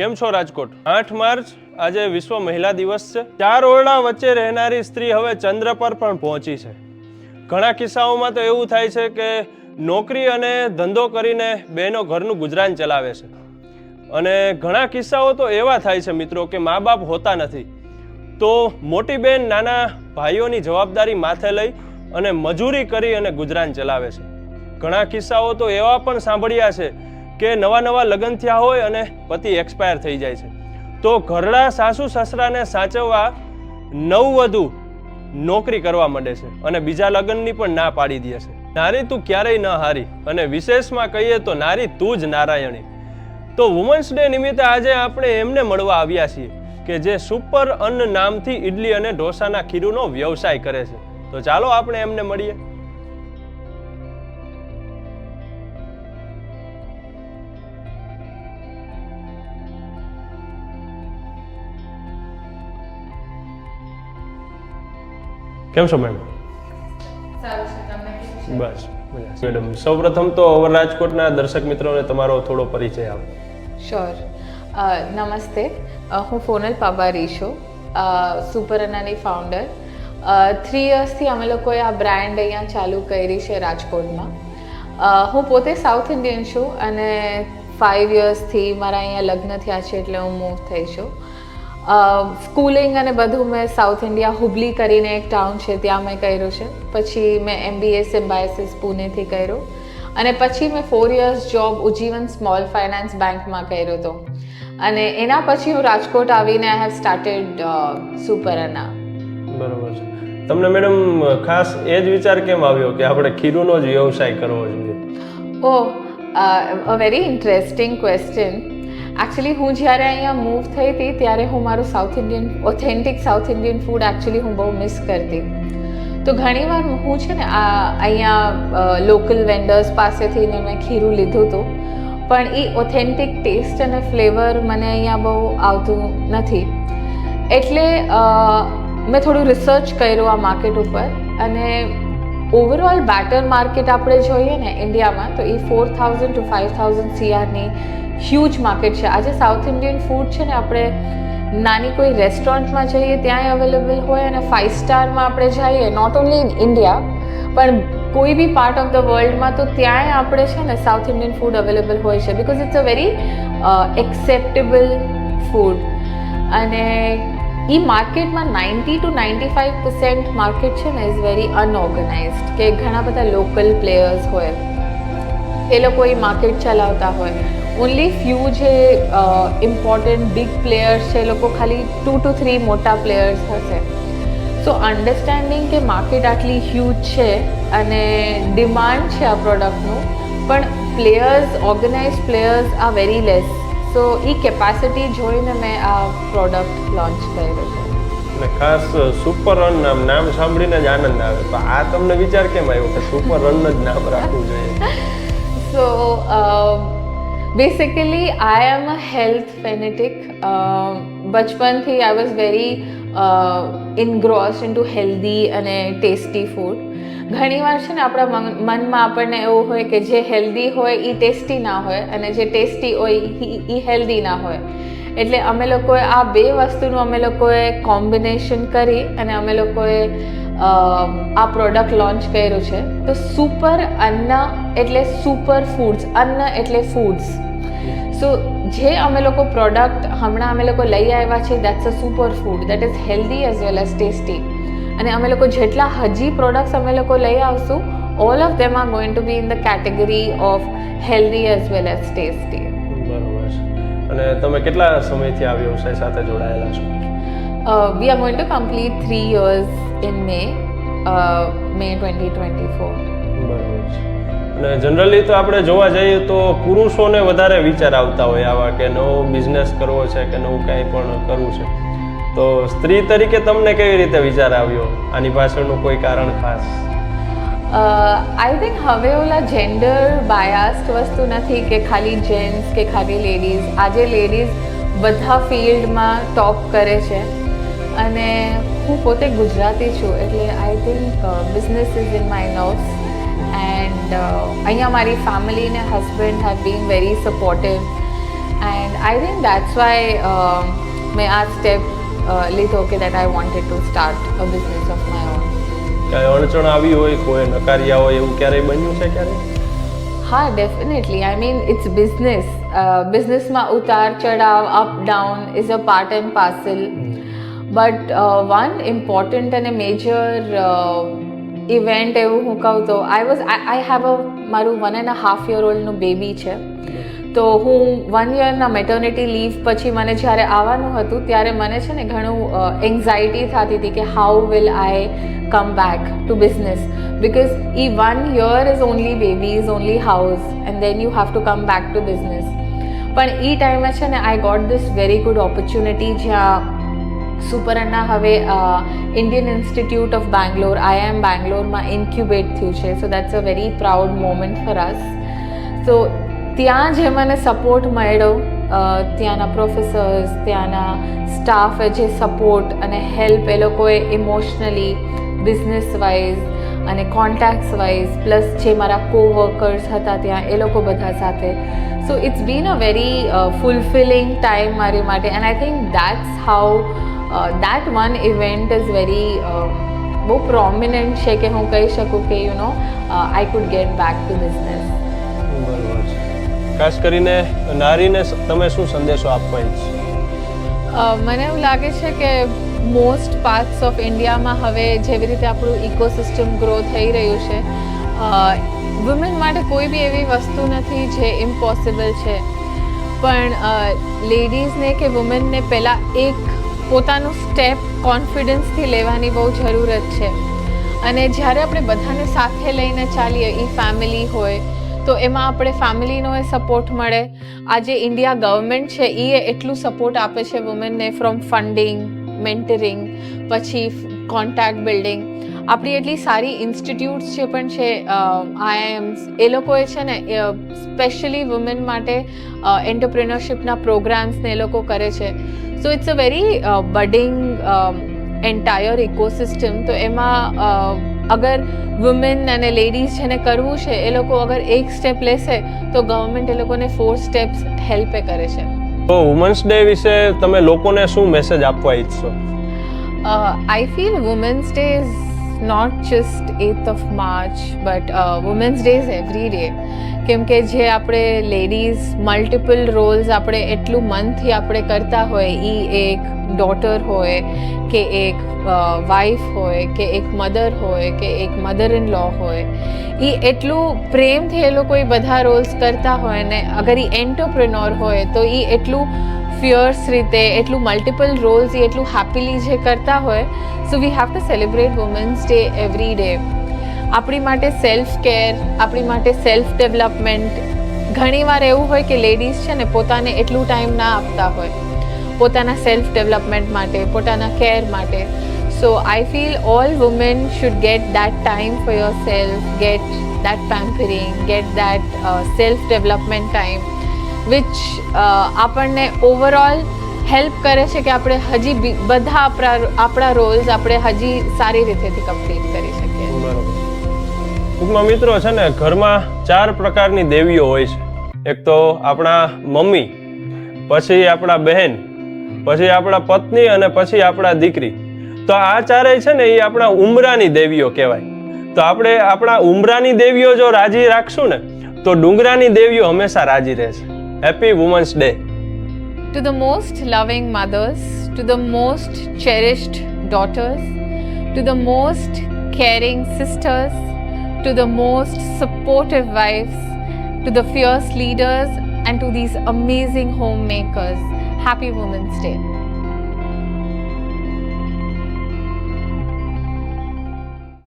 કેમ છો રાજકોટ? આઠ માર્ચ, આજે વિશ્વ મહિલા દિવસ છે. ચાર ઓરડા વચ્ચે રહેનારી સ્ત્રી હવે ચંદ્ર પર પણ પહોંચી છે. ઘણા કિસ્સાઓમાં તો એવું થાય છે કે નોકરી અને ધંધો કરીને બહેનો ઘરનું ગુજરાન ચલાવે છે. અને ઘણા કિસ્સાઓ તો એવા થાય છે મિત્રો કે મા બાપ હોતા નથી. તો મોટી બેન નાના ભાઈઓની જવાબદારી માથે લઈ અને મજૂરી કરી અને ગુજરાન ચલાવે છે. ઘણા કિસ્સાઓ તો એવા પણ સાંભળ્યા છે કે નવા નવા લગ્ન થયા હોય અને પતિ એક્સપાયર થઈ જાય છે. તો ઘરડા સાસુ સસરાને સાચવવા નવવધુ નોકરી કરવા માંડે છે અને બીજા લગ્નની પણ ના પાડી દે છે. નારી તું ક્યારેય ન હારી અને વિશેષમાં કહીએ તો નારી તું જ નારાયણી. તો વુમન્સ ડે નિમિત્તે આજે આપણે એમને મળવા આવ્યા છીએ કે જે સુપર અન્ન નામથી ઇડલી અને ઢોસાના ખીરુનો વ્યવસાય કરે છે. તો ચાલો આપણે એમને મળીએ. કેમ છો છે બસ મેડમ મેડમ સૌપ્રથમ તો રાજકોટના દર્શક મિત્રોને તમારો થોડો પરિચય આપો. શ્યોર નમસ્તે. હું ફોનલ પાબારી છું. સુપર અનાની ફાઉન્ડર થ્રી યર્સથી અમે લોકોએ આ બ્રાન્ડ અહીંયા ચાલુ કરી છે રાજકોટમાં. હું પોતે સાઉથ ઇન્ડિયન છું અને ફાઇવ યર્સથી મારા અહીંયા લગ્ન થયા છે એટલે હું મૂવ થઈ છું. સ્કૂલિંગ અને બધું મેં સાઉથ ઇન્ડિયા હુબલી કરીને એક ટાઉન છે ત્યાં મેં કર્યું છે. પછી મેં એમબીએ સિમ્બાયસિસ પુણેથી કર્યું. અને પછી મેં four years job Ujjivan small finance બેંકમાં કર્યો હતો. અને એના પછી હું રાજકોટ આવીને આઈ હેવ સ્ટાર્ટેડ સુપરના. બરોબર છે. તમને મેડમ ખાસ એ જ વિચાર કેમ આવ્યો કે આપણે ખીરુનો જ વ્યવસાય કરવો જોઈએ? ઓ a very interesting question actually હું જ્યારે અહીંયા મૂવ થઈ હતી, ત્યારે હું મારું South Indian authentic South Indian food actually હું બહુ મિસ કરતી. તો ઘણીવાર હું છે ને, આ અહીંયા લોકલ વેન્ડર્સ પાસેથી ને મેં ખીરું લીધું હતું. પણ એ ઓથેન્ટિક ટેસ્ટ અને ફ્લેવર મને અહીંયા બહુ આવતું નથી. એટલે મેં થોડું રિસર્ચ કર્યું આ માર્કેટ ઉપર અને ઓવરઓલ બેટર માર્કેટ આપણે જોઈએ ને ઇન્ડિયામાં તો એ four thousand to five thousand સીઆરની huge market છે. આજે સાઉથ ઇન્ડિયન ફૂડ છે ને આપણે નાની કોઈ રેસ્ટોરન્ટમાં જઈએ ત્યાંય અવેલેબલ હોય અને ફાઇવ સ્ટારમાં આપણે જઈએ નોટ ઓન્લી ઇન ઇન્ડિયા પણ કોઈ બી પાર્ટ ઓફ ધ વર્લ્ડમાં તો ત્યાંય આપણે છે ને સાઉથ ઇન્ડિયન ફૂડ અવેલેબલ હોય છે. Because it's a very acceptable food અને એ માર્કેટમાં ninety to ninety five percent market છે ને ઇઝ વેરી અનઓર્ગનાઇઝડ કે ઘણા બધા લોકલ પ્લેયર્સ હોય. એ લોકો એ માર્કેટ ચલાવતા હોય. ઓનલી ફ્યુ જે ઇમ્પોર્ટન્ટ બિગ પ્લેયર્સ છે, એ લોકો ખાલી ટુ ટુ થ્રી મોટા પ્લેયર્સ હશે. સો અન્ડરસ્ટેન્ડિંગ કે માર્કેટ આટલી હ્યુજ છે અને ડિમાન્ડ છે આ પ્રોડક્ટનું પણ પ્લેયર્સ ઓર્ગેનાઇઝ પ્લેયર્સ આ વેરી લેસ સો એ કેપેસિટી જોઈને મેં આ પ્રોડક્ટ લોન્ચ કર્યો છે. અને ખાસ સુપર રન નામ નામ સાંભળીને જ આનંદ આવે. તો આ તમને વિચાર કેમ આવ્યો કે સુપર રન જ નામ રાખવું જોઈએ? So basically I am a health fanatic. બચપનથી I was very engross in to healthy અને ટેસ્ટી ફૂડ ઘણીવાર છે ને આપણા મન- મનમાં આપણને એવું હોય કે જે હેલ્ધી હોય એ ટેસ્ટી ના હોય અને જે ટેસ્ટી હોય એ હેલ્ધી ના હોય. એટલે અમે લોકોએ આ બે વસ્તુનું અમે લોકોએ કોમ્બિનેશન કરી અને અમે લોકોએ આ પ્રોડક્ટ લોન્ચ કર્યું છે. તો સુપર અન્ન એટલે સુપર ફૂડ્સ અન્ન એટલે ફૂડ્સ સો જે અમે લોકો પ્રોડક્ટ હમણાં અમે લોકો લઈ આવ્યા છે that's a super food that is healthy as well as tasty અને અમે લોકો જેટલા હજી પ્રોડક્ટ્સ અમે લોકો લઈ આવશું all of them are going to be in the category of healthy as well as tasty બરોબર અને તમે કેટલા સમયથી આ વ્યવસાય સાથે જોડાયેલા છો? We are going to complete three years in May May twenty twenty four બરોબર છે. અને જનરલી તો આપણે જોવા જઈએ તો પુરુષોને વધારે વિચાર આવતા હોય આવા કે નવો બિઝનેસ કરવો છે કે નવું કાંઈ પણ કરવું છે. તો સ્ત્રી તરીકે તમને કેવી રીતે વિચાર આવ્યો? આની પાછળનું કોઈ કારણ ખાસ? આઈ થિંક હવે ઓલા જેન્ડર બાયાસ્ડ વસ્તુ નથી કે ખાલી જેન્ટ્સ કે ખાલી લેડીઝ આજે લેડીઝ બધા ફિલ્ડમાં ટોપ કરે છે. અને હું પોતે ગુજરાતી છું, એટલે I think business is in my nerves and અહીંયા મારી ફેમિલી ને husband have been very supportive and I think that's why મેં આ સ્ટેપ લીધો કે that I wanted to start a business of my own કાંઈ અડચણ આવી હોય કોઈ નકાર્યા હોય એવું ક્યારેય બન્યું છે ક્યારે હા definitely I mean it's business બિઝનેસમાં ઉતાર ચઢાવ up down is a part and parcel but one important અને મેજર ઇવેન્ટ એવું હું કહું તો I was I have a મારું વન એન્ડ હાફ યર ઓલ્ડનું બેબી છે. તો હું વન યરના મેટર્નિટી લીવ પછી મને જ્યારે આવવાનું હતું, ત્યારે મને છે ને ઘણું એન્ઝાયટી થતી હતી કે how will I come back to business because E one year is only baby is only house and then you have to come back to business પણ એ ટાઈમે છે ને I got this very good opportunity જ્યાં સુપરન્ના હવે Indian Institute of Bangalore IIM બેંગ્લોરમાં incubate થયું છે. So that's a very proud moment for us તો ત્યાં જે મને સપોર્ટ મળ્યો ત્યાંના પ્રોફેસર્સ ત્યાંના સ્ટાફે જે સપોર્ટ અને હેલ્પ એ લોકોએ ઇમોશનલી બિઝનેસ વાઇઝ અને કોન્ટેક્ટ્સ વાઇઝ પ્લસ જે મારા કોવર્કર્સ હતા ત્યાં, એ લોકો બધા સાથે. So it's been a very fulfilling time મારી માટે. And I think that's how that one event is very બહુ પ્રોમિનન્ટ છે કે હું કહી શકું કે you know I could get back to business ખાસ કરીને નારીને તમે શું સંદેશો આપવા ઈચ્છો? મને એવું લાગે છે કે મોસ્ટ પાર્ટ્સ ઓફ ઇન્ડિયામાં હવે જેવી રીતે આપણું ઇકોસિસ્ટમ ગ્રો થઈ રહ્યું છે વુમેન માટે કોઈ બી એવી વસ્તુ નથી જે ઇમ્પોસિબલ છે. પણ લેડીઝને કે વુમેનને પહેલાં એક પોતાનું સ્ટેપ કોન્ફિડન્સથી લેવાની બહુ જરૂરત છે. અને જ્યારે આપણે બધાને સાથે લઈને ચાલીએ એ ફેમિલી હોય તો એમાં આપણે ફેમિલીનો એ સપોર્ટ મળે. આજે ઇન્ડિયા ગવર્મેન્ટ છે એ એટલું સપોર્ટ આપે છે વુમેનને ફ્રોમ ફંડિંગ મેન્ટરિંગ પછી કોન્ટેક્ટ બિલ્ડિંગ આપણી એટલી સારી ઇન્સ્ટિટ્યૂટ્સ જે પણ છે આઈઆઈએમ્સ એ લોકોએ છે ને સ્પેશિયલી વુમેન માટે એન્ટરપ્રિનરશિપના પ્રોગ્રામ્સને એ લોકો કરે છે. So it's a very budding entire ecosystem તો એમાં અગર વુમેન અને લેડીઝ જેને કરવું છે એ લોકો અગર એક સ્ટેપ લેશે તો ગવર્મેન્ટ એ લોકોને ફોર સ્ટેપ્સ હેલ્પે કરે છે. તો વુમન્સ ડે વિશે તમે લોકોને શું મેસેજ આપવા ઈચ્છો? I feel women's day is not just eighth of March but women's day is every day કેમ કે જે આપણે લેડીઝ મલ્ટિપલ રોલ્સ આપણે એટલું મનથી આપણે કરતા હોય એ એક ડોટર હોય, કે એક વાઈફ હોય, કે એક મધર હોય, કે એક મધર ઇન લો હોય. એ એટલું પ્રેમથી એ લોકો એ બધા રોલ્સ કરતા હોય ને અગર એ એન્ટરપ્રેનોર હોય તો એ એટલું ફિયર્સ રીતે એટલું મલ્ટિપલ રોલ્સ એ એટલું હેપીલી જે કરતા હોય so we have to celebrate women's day every day આપણી માટે સેલ્ફ કેર આપણી માટે સેલ્ફ ડેવલપમેન્ટ ઘણીવાર એવું હોય કે લેડીઝ છે ને પોતાને એટલું ટાઈમ ના આપતા હોય. પોતાના સેલ્ફ ડેવલપમેન્ટ માટે, પોતાના કેર માટે. So I feel all women should get that time for yourself get that pampering get that self development time which આપણને ઓવરઓલ હેલ્પ કરે છે કે આપણે હજી બધા આપણા આપણા રોલ્સ આપણે હજી સારી રીતેથી કમ્પ્લીટ કરી શકીએ. ટૂંકમાં મિત્રો છે ને, ઘરમાં ચાર પ્રકારની દેવીઓ હોય છે. એક તો આપણા મમ્મી, પછી આપણા બહેન, પછી આપણા પત્ની અને પછી આપણા દીકરી. તો આ ચારેય છે ને એ આપણા ઉમરાની દેવીઓ કહેવાય. તો આપણે આપણા ઉમરાની દેવીઓ જો રાજી રાખશું ને, તો ડુંગરાની દેવીઓ હંમેશા રાજી રહેશે. Happy Women's Day. To the most loving mothers, to the most cherished daughters, to the most caring sisters, to the most supportive wives, to the fierce leaders, and to these amazing homemakers. Happy Women's Day.